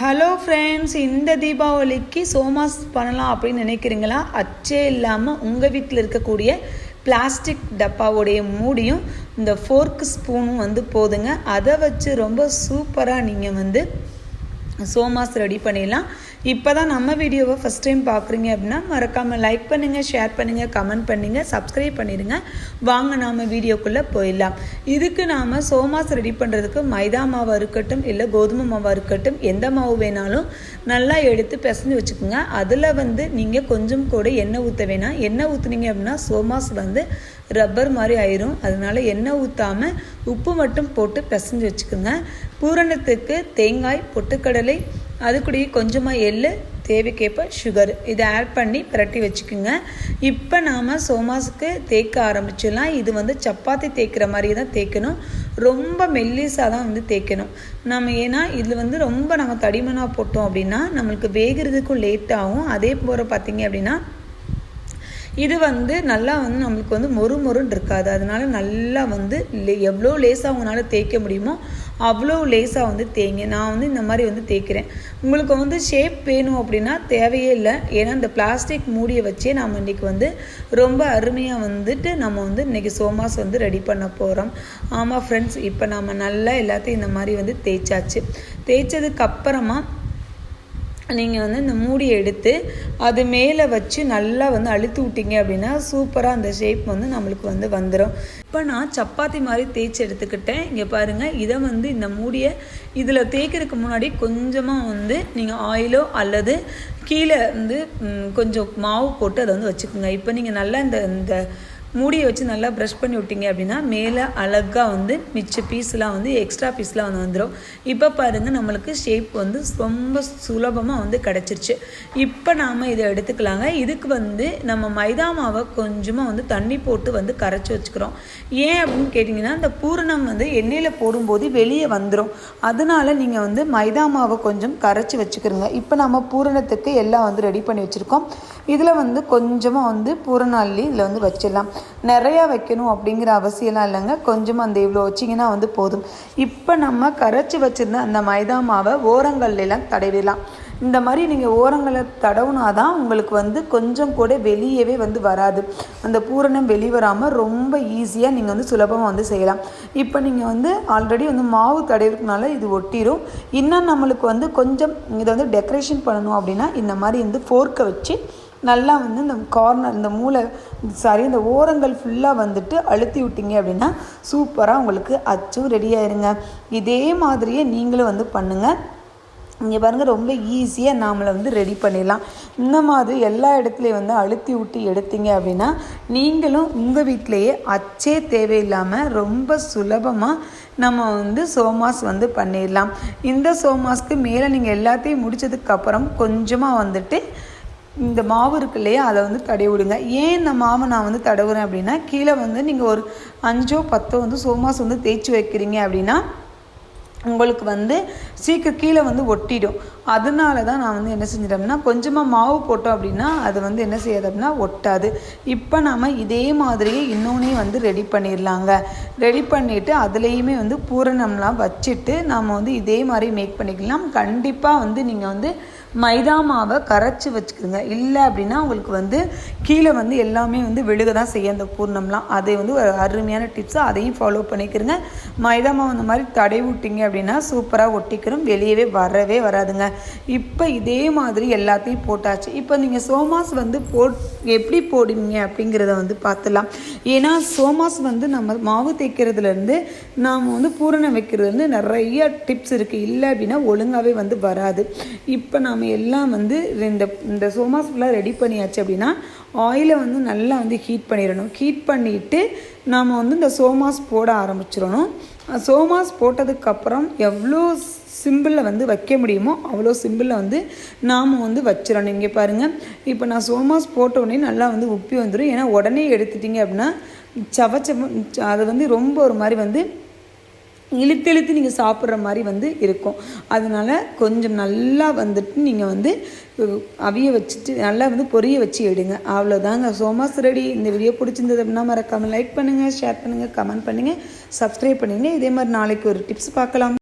Hello friends இந்த தீபாவளிக்கு சோமாஸ் பண்ணலாம் அப்படின்னு நினைக்கிறீங்களா? அச்சே இல்லாமல் உங்கள் வீட்டில் இருக்கக்கூடிய பிளாஸ்டிக் டப்பாவுடைய மூடியும் இந்த ஃபோர்க் ஸ்பூனும் வந்து போதுங்க. அதை வச்சு ரொம்ப சூப்பராக நீங்கள் வந்து சோமாஸ் ரெடி பண்ணிடலாம். இப்போ தான் நம்ம வீடியோவை ஃபஸ்ட் டைம் பார்க்குறீங்க அப்படின்னா மறக்காமல் லைக் பண்ணுங்கள் ஷேர் பண்ணுங்கள் கமெண்ட் பண்ணுங்கள் சப்ஸ்கிரைப் பண்ணிடுங்க. வாங்க நாம் வீடியோக்குள்ளே போயிடலாம். இதுக்கு நாம் சோமாஸ் ரெடி பண்ணுறதுக்கு மைதா மாவாக இருக்கட்டும் இல்லை கோதுமை மாவாக இருக்கட்டும் எந்த மாவு வேணாலும் நல்லா எடுத்து பிசைஞ்சு வச்சுக்கோங்க. அதில் வந்து நீங்கள் கொஞ்சம் கூட எண்ணெய் ஊற்ற வேணாம். எண்ணெய் ஊற்றுனீங்க அப்படின்னா சோமாஸ் வந்து ரப்பர் மாதிரி ஆயிரும். அதனால எண்ணெய் ஊற்றாமல் உப்பு மட்டும் போட்டு பிசைஞ்சு வச்சுக்கோங்க. பூரணத்துக்கு தேங்காய் பொட்டுக்கடலை அது கூடயே கொஞ்சமாக எள்ளு தேவைக்கேற்ப சுகர் இதை ஆட் பண்ணி பிரட்டி வச்சுக்கோங்க. இப்போ நாம் சோமாஸுக்கு தேய்க்க ஆரம்பிச்சிடலாம். இது வந்து சப்பாத்தி தேய்க்கிற மாதிரி தான் தேய்க்கணும். ரொம்ப மெல்லிஸாக தான் வந்து தேய்க்கணும். நம்ம ஏன்னா இதில் வந்து ரொம்ப நம்ம தடிமனாக போட்டோம் அப்படின்னா நம்மளுக்கு வேகிறதுக்கும் லேட் ஆகும். அதே போல் பார்த்தீங்க அப்படின்னா இது வந்து நல்லா வந்து நம்மளுக்கு வந்து மொறு மொறுன்னு இருக்காது. அதனால நல்லா வந்து எவ்வளோ லேசாக உங்களால் தேய்க்க முடியுமோ அவ்வளோ லேசாக வந்து தேய்ங்க. நான் வந்து இந்த மாதிரி வந்து தேய்க்கிறேன். உங்களுக்கு வந்து ஷேப் வேணும் அப்படின்னா தேவையே இல்லை. ஏன்னா இந்த பிளாஸ்டிக் மூடியை வச்சே நம்ம இன்றைக்கி வந்து ரொம்ப அருமையாக வந்துட்டு நம்ம வந்து இன்றைக்கி சோமாஸ் வந்து ரெடி பண்ண போகிறோம் ஆமாம் ஃப்ரெண்ட்ஸ் இப்போ நம்ம நல்லா எல்லாத்தையும் இந்த மாதிரி வந்து தேய்ச்சாச்சு. தேய்ச்சதுக்கப்புறமா நீங்கள் வந்து இந்த மூடியை எடுத்து அது மேலே வச்சு நல்லா வந்து அழுத்து விட்டீங்க அப்படின்னா சூப்பராக அந்த ஷேப் வந்து நம்மளுக்கு வந்து வந்துடும் இப்போ நான் சப்பாத்தி மாதிரி தேய்ச்சி எடுத்துக்கிட்டேன். இங்கே பாருங்கள் இதை வந்து இந்த மூடியை இதில் தேய்க்கிறதுக்கு முன்னாடி கொஞ்சமாக வந்து நீங்கள் ஆயிலோ அல்லது கீழே வந்து கொஞ்சம் மாவு போட்டு அதை வந்து வச்சுக்கோங்க. இப்போ நீங்கள் நல்லா இந்த இந்த மூடியை வச்சு நல்லா ப்ரஷ் பண்ணி விட்டீங்க அப்படின்னா மேலே அழகாக வந்து மிச்ச பீஸ்லாம் வந்து எக்ஸ்ட்ரா பீஸ்லாம் வந்து வந்துடும் இப்போ பாருங்கள் நம்மளுக்கு ஷேப் வந்து ரொம்ப சுலபமாக வந்து கிடச்சிருச்சு. இப்போ நாம் இதை எடுத்துக்கலாங்க. இதுக்கு வந்து நம்ம மைதா மாவை கொஞ்சமாக வந்து தண்ணி போட்டு வந்து கரைச்சி வச்சுக்கிறோம். ஏன் அப்படின்னு கேட்டிங்கன்னா இந்த பூரணம் வந்து எண்ணெயில் போடும்போது வெளியே வந்துடும் அதனால நீங்கள் வந்து மைதா மாவை கொஞ்சம் கரைச்சி வச்சுக்கிறோங்க. இப்போ நம்ம பூரணத்துக்கு எல்லாம் வந்து ரெடி பண்ணி வச்சுருக்கோம். இதில் வந்து கொஞ்சமாக வந்து பூரண அள்ளி இதில் வந்து வச்சிடலாம். நிறையா வைக்கணும் அப்படிங்கிற அவசியம்லாம் இல்லைங்க. கொஞ்சமாக அந்த இவ்வளோ வச்சிங்கன்னா வந்து போதும். இப்போ நம்ம கரைச்சி வச்சுருந்த அந்த மைதா மாவை ஓரங்கள்லாம் தடவிடலாம். இந்த மாதிரி நீங்கள் ஓரங்களை தடவுனா தான் உங்களுக்கு வந்து கொஞ்சம் கூட வெளியவே வந்து வராது. அந்த பூரணம் வெளிவராமல் ரொம்ப ஈஸியாக நீங்கள் வந்து சுலபமாக வந்து செய்யலாம். இப்போ நீங்கள் வந்து ஆல்ரெடி வந்து மாவு தடவிறதுனால இது ஒட்டிடும் இன்னும் நம்மளுக்கு வந்து கொஞ்சம் இதை வந்து டெக்கரேஷன் பண்ணணும் அப்படின்னா இந்த மாதிரி வந்து ஃபோர்க்கை வச்சு நல்லா வந்து இந்த கார்னர் இந்த மூளை சாரி இந்த ஓரங்கள் ஃபுல்லாக வந்துட்டு அழுத்தி விட்டீங்க அப்படின்னா சூப்பராக உங்களுக்கு அச்சும் ரெடி ஆயிருங்க. இதே மாதிரியே நீங்களும் வந்து பண்ணுங்கள் இங்கே பாருங்கள் ரொம்ப ஈஸியாக நாமளை வந்து ரெடி பண்ணிடலாம். இந்த மாதிரி எல்லா இடத்துலையும் வந்து அழுத்தி விட்டு எடுத்தீங்க அப்படின்னா நீங்களும் உங்கள் வீட்டிலையே அச்சே தேவையில்லாமல் ரொம்ப சுலபமாக நம்ம வந்து சோமாஸ் வந்து பண்ணிடலாம். இந்த சோமாஸ்க்கு மேலே நீங்கள் எல்லாத்தையும் முடித்ததுக்கப்புறம் கொஞ்சமாக வந்துட்டு இந்த மாவு இருக்கு இல்லையா அதை வந்து தடவி விடுங்க. ஏன் இந்த மாவை நான் வந்து தடவுறேன் அப்படின்னா கீழே வந்து நீங்கள் ஒரு அஞ்சோ பத்தோ வந்து சோமாஸ் வந்து தேய்ச்சி வைக்கிறீங்க அப்படின்னா உங்களுக்கு வந்து சீக்கிரம் கீழே வந்து ஒட்டிடும். அதனால தான் நான் வந்து என்ன செஞ்சிட்டோம்னா கொஞ்சமாக மாவு போட்டோம் அப்படின்னா அது வந்து என்ன செய்யாது அப்படின்னா ஒட்டாது. இப்போ நாம் இதே மாதிரியே இன்னொன்னே வந்து ரெடி பண்ணிடலாங்க. ரெடி பண்ணிவிட்டு அதுலேயுமே வந்து பூரணம்லாம் வச்சுட்டு நாம் வந்து இதே மாதிரி மேக் பண்ணிக்கலாம். கண்டிப்பாக வந்து நீங்கள் வந்து மைதா மாவை கரைச்சி வச்சுக்கோங்க. இல்லை அப்படின்னா உங்களுக்கு வந்து கீழே வந்து எல்லாமே வந்து விழுக தான் செய்ய அந்த பூர்ணம்லாம். அதை வந்து ஒரு அருமையான டிப்ஸு அதையும் ஃபாலோ பண்ணிக்கிறங்க. மைதா மாவு அந்த மாதிரி தடை விட்டிங்க அப்படின்னா சூப்பராக ஒட்டிக்கிறோம். வெளியவே வரவே வராதுங்க. இப்போ இதே மாதிரி எல்லாத்தையும் போட்டாச்சு. இப்போ நீங்கள் சோமாஸ் வந்து போட் எப்படி போடுவீங்க அப்படிங்கிறத வந்து பார்த்துலாம் ஏன்னா சோமாஸ் வந்து நம்ம மாவு தேய்க்கிறதுலேருந்து நாம் வந்து பூரணம் வைக்கிறதுலேருந்து நிறைய டிப்ஸ் இருக்குது இல்லை அப்படின்னா ஒழுங்காகவே வந்து வராது. இப்போ நாம் எல்லாம் வந்து இந்த இந்த சோமாஸ் ஃபுல்லாக ரெடி பண்ணியாச்சு அப்படின்னா ஆயிலை வந்து நல்லா வந்து ஹீட் பண்ணிடணும். ஹீட் பண்ணிவிட்டு நாம் வந்து இந்த சோமாஸ் போட ஆரம்பிச்சிடணும். சோமாஸ் போட்டதுக்கப்புறம் எவ்வளோ சிம்பிளில் வந்து வைக்க முடியுமோ அவ்வளோ சிம்பிளில் வந்து நாம் வந்து வச்சிடணும். இங்கே பாருங்கள் இப்போ நான் சோமாஸ் போட்ட உடனே நல்லா வந்து உப்பி வந்துடும் ஏன்னா உடனே எடுத்துட்டிங்க அப்படின்னா சவச்சவ அது வந்து ரொம்ப ஒரு மாதிரி வந்து இழுத்து இழுத்து நீங்கள் சாப்பிட்ற மாதிரி வந்து இருக்கும். அதனால் கொஞ்சம் நல்லா வந்துட்டு நீங்கள் வந்து அவிய வச்சுட்டு நல்லா வந்து பொரிய வச்சு எடுங்க. அவ்வளோதாங்க சோமாஸ் ரெடி இந்த வீடியோ பிடிச்சிருந்தது அப்படின்னா மறக்காமல் லைக் பண்ணுங்கள் ஷேர் பண்ணுங்கள் கமெண்ட் பண்ணுங்கள் சப்ஸ்கிரைப் பண்ணுங்கள் இதே மாதிரி நாளைக்கு ஒரு டிப்ஸ் பார்க்கலாம்.